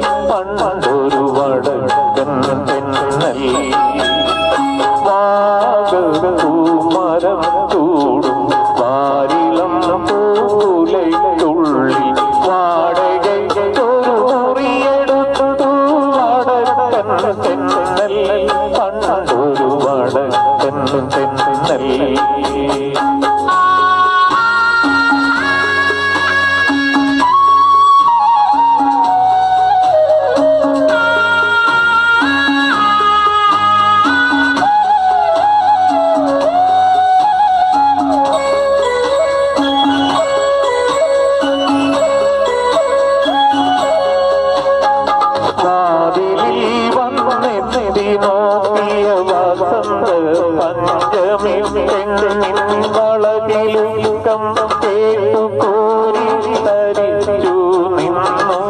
പണ്ടൊരു വടക്കൻ പെണ്ണൽ വാഴൂമരം ചൂടും വാരിളം പൂലയുള്ളി വാടകയൊരു മുറിയെടുത്തു വടക്കൻ പെണ്ണൽ പണ്ടൊരു വടക്കൻ പെണ്ണൽ കാതിലിൽ വന്നെത്തി നോക്കിയ വസന്ത പഞ്ചമി പെണ്ണിൻ വളകിലുക്കം കേട്ടു കോരി തരിച്ചു നിന്നു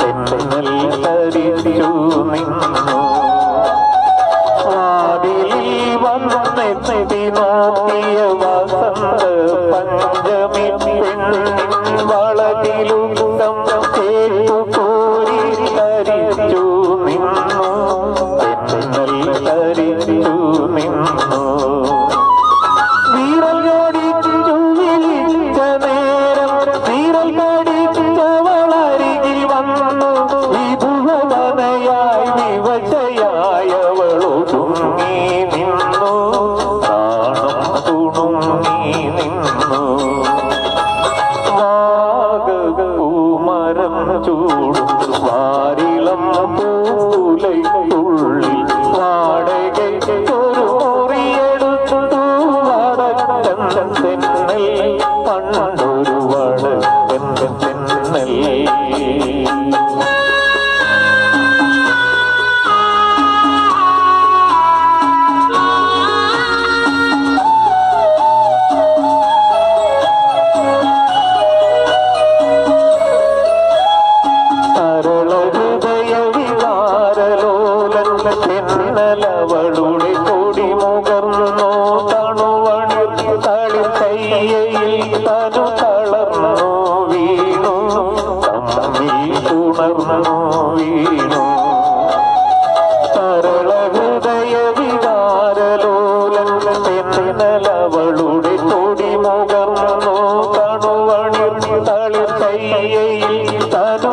തെന്നൽ തരിച്ചു വിവശയായവളൊതുങ്ങി നിന്നു തെന്നലവളുടെ കൊടി മുകർന്നു തണുവണി തളി കയ്യയിൽ തനു തളർന്നു വീണു. തമ്മിൽ ഉണർന്നു വീണു. സരള ഹൃദയ വികാരലോലൻ തെന്നലവളുടെ കൊടി മുകർന്നു തണുവണി തളി കയ്യയിൽ തനു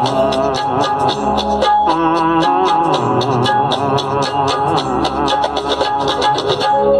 Thank you.